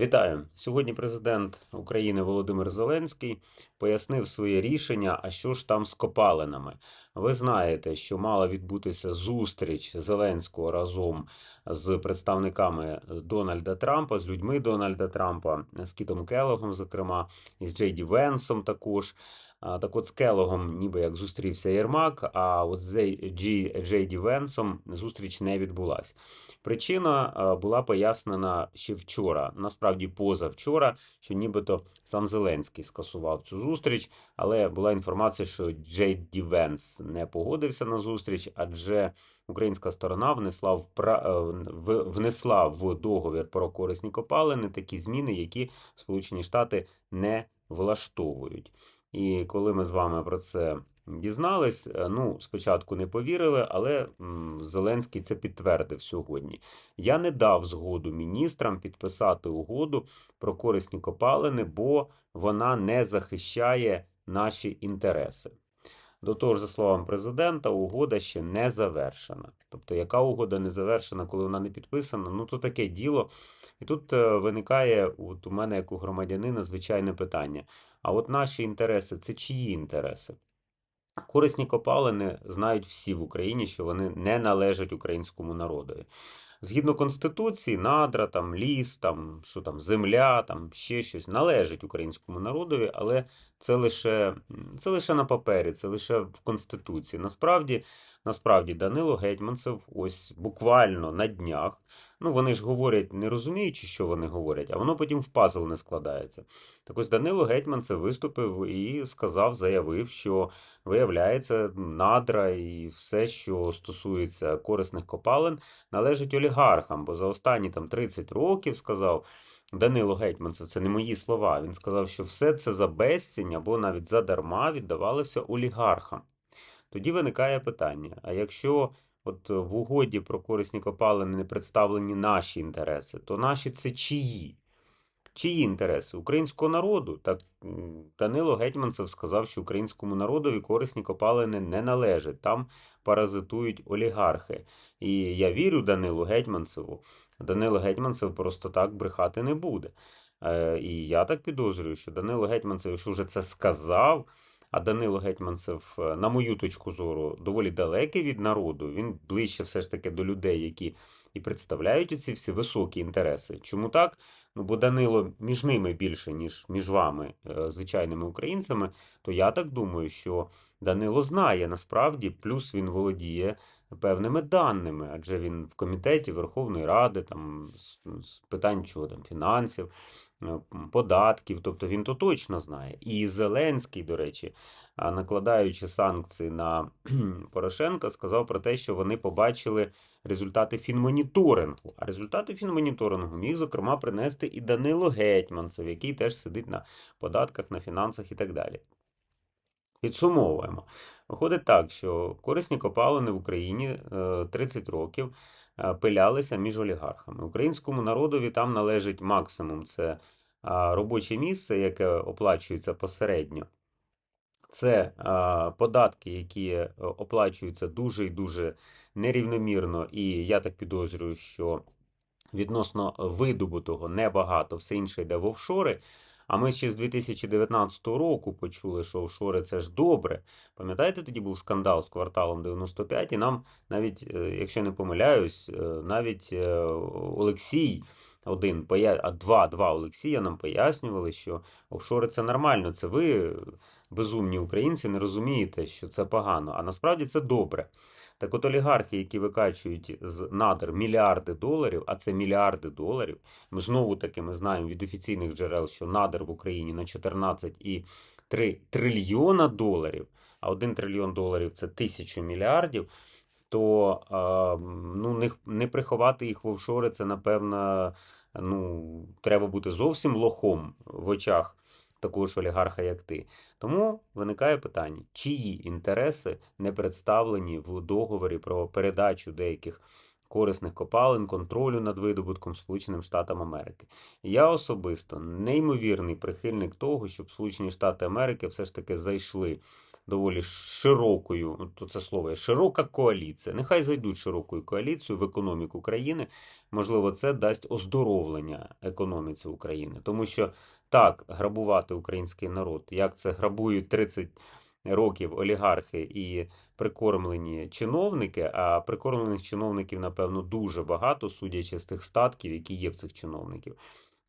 Вітаю! Сьогодні президент України Володимир Зеленський пояснив своє рішення, а що ж там з копалинами. Ви знаєте, що мала відбутися зустріч Зеленського разом з представниками Дональда Трампа, з людьми Дональда Трампа, з Кітом Келлогом, зокрема, і з Джейді Венсом також. Так от з Келлогом ніби як зустрівся Єрмак, а от з Джей Ді Венсом зустріч не відбулась. Причина була пояснена ще вчора, насправді позавчора, що нібито сам Зеленський скасував цю зустріч, але була інформація, що Джей Ді Венс не погодився на зустріч, адже українська сторона внесла в пра- е, внесла в договір про корисні копалини такі зміни, які Сполучені Штати не влаштовують. І коли ми з вами про це дізнались, е, ну, спочатку не повірили, але Зеленський це підтвердив сьогодні. Я не дав згоду міністрам підписати угоду про корисні копалини, бо вона не захищає наші інтереси. До того ж, за словами президента, угода ще не завершена. Тобто, яка угода не завершена, коли вона не підписана, ну то таке діло. І тут е, виникає от у мене, як у громадянина, звичайне питання. А от наші інтереси це чиї інтереси? Корисні копалини знають всі в Україні, що вони не належать українському народові. Згідно Конституції, надра, там, ліс, там, що там, земля, там, ще щось належить українському народові, але це лише, це лише на папері, це лише в Конституції. Насправді, насправді Данило Гетьманцев ось буквально на днях, ну вони ж говорять, не розуміючи, що вони говорять, а воно потім в пазл не складається. Так ось Данило Гетьманцев виступив і сказав, заявив, що виявляється, надра і все, що стосується корисних копалин, належить олігархам, бо за останні там 30 років сказав Данило Гетьманцев, це не мої слова. Він сказав, що все це за безцінь або навіть задарма віддавалося олігархам. Тоді виникає питання: а якщо от в угоді про корисні копалини не представлені наші інтереси, то наші це чиї? Чиї інтереси? Українського народу? Так Данило Гетьманцев сказав, що українському народові корисні копалини не належать, там паразитують олігархи. І я вірю Данилу Гетьманцеву. Данило Гетьманцев просто так брехати не буде. Е, І я так підозрюю, що Данило Гетьманцев, якщо вже це сказав, а Данило Гетьманцев, е, на мою точку зору, доволі далекий від народу, він ближче все ж таки до людей, які і представляють ці всі високі інтереси. Чому так? Ну, бо Данило між ними більше, ніж між вами, е, звичайними українцями, то я так думаю, що Данило знає насправді, плюс він володіє певними даними, адже він в комітеті Верховної Ради, там з, з питань чого там фінансів, податків, тобто він то точно знає. І Зеленський, до речі, накладаючи санкції на Порошенка, сказав про те, що вони побачили результати фінмоніторингу. А результати фінмоніторингу міг, зокрема, принести і Данило Гетьманцев, який теж сидить на податках, на фінансах і так далі. Підсумовуємо. Виходить так, що корисні копалини в Україні е, 30 років е, пилялися між олігархами. Українському народові там належить максимум це робоче місце, яке оплачується посередньо. Це а, податки, які е, оплачуються дуже і дуже нерівномірно, і я так підозрюю, що відносно видобутого небагато, все інше йде в офшори. А ми ще з 2019 року почули, що офшори це ж добре. Пам'ятаєте, тоді був скандал з кварталом 95, і нам навіть, е, якщо не помиляюсь, е, навіть е, Олексій. Один а два, два Олексія нам пояснювали, що офшори це нормально. Це ви, безумні українці, не розумієте, що це погано. А насправді це добре. Так от олігархи, які викачують з надр мільярди доларів, а це мільярди доларів. Ми знову таки ми знаємо від офіційних джерел, що надр в Україні на 14,3 трильйона доларів, а 1 трильйон доларів це тисячу мільярдів. То ну, не, не приховати їх в офшори, це напевно, ну, треба бути зовсім лохом в очах такого ж олігарха, як ти. Тому виникає питання, чиї інтереси не представлені в договорі про передачу деяких корисних копалин, контролю над видобутком Сполученим Штатам Америки. Я особисто неймовірний прихильник того, щоб Сполучені Штати Америки все ж таки зайшли доволі широкою, то це слово, широка коаліція. Нехай зайдуть широкою коаліцією в економіку країни. Можливо, це дасть оздоровлення економіці України. Тому що так, грабувати український народ, як це грабують 30 років олігархи і прикормлені чиновники, а прикормлених чиновників, напевно, дуже багато, судячи з тих статків, які є в цих чиновників.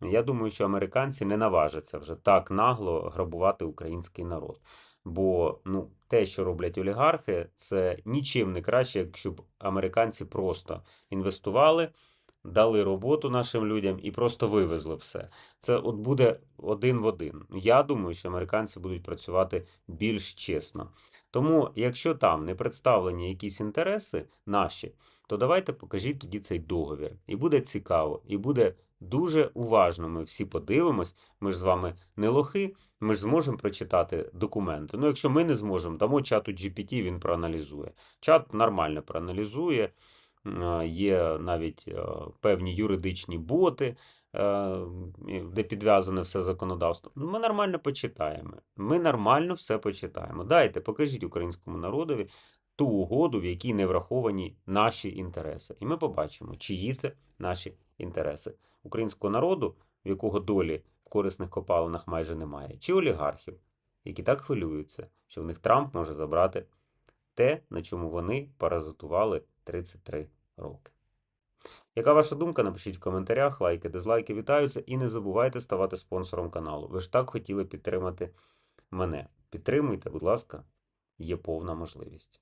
Я думаю, що американці не наважаться вже так нагло грабувати український народ. Бо ну, те, що роблять олігархи, це нічим не краще, якщо б американці просто інвестували, дали роботу нашим людям і просто вивезли все. Це от буде один в один. Я думаю, що американці будуть працювати більш чесно. Тому, якщо там не представлені якісь інтереси наші, то давайте покажіть тоді цей договір. І буде цікаво, і буде дуже уважно. Ми всі подивимось. Ми ж з вами не лохи, ми ж зможемо прочитати документи. Ну, якщо ми не зможемо, дамо чату GPT, він проаналізує. Чат нормально проаналізує. Е, Є навіть е, певні юридичні боти, е, де підв'язане все законодавство. Ми нормально почитаємо. Ми нормально все почитаємо. Дайте, покажіть українському народові ту угоду, в якій не враховані наші інтереси. І ми побачимо, чиї це наші інтереси українського народу, в якого долі в корисних копалинах майже немає, чи олігархів, які так хвилюються, що в них Трамп може забрати те, на чому вони паразитували 33 роки. Яка ваша думка? Напишіть в коментарях, лайки, дизлайки вітаються. І не забувайте ставати спонсором каналу. Ви ж так хотіли підтримати мене. Підтримуйте, будь ласка, є повна можливість.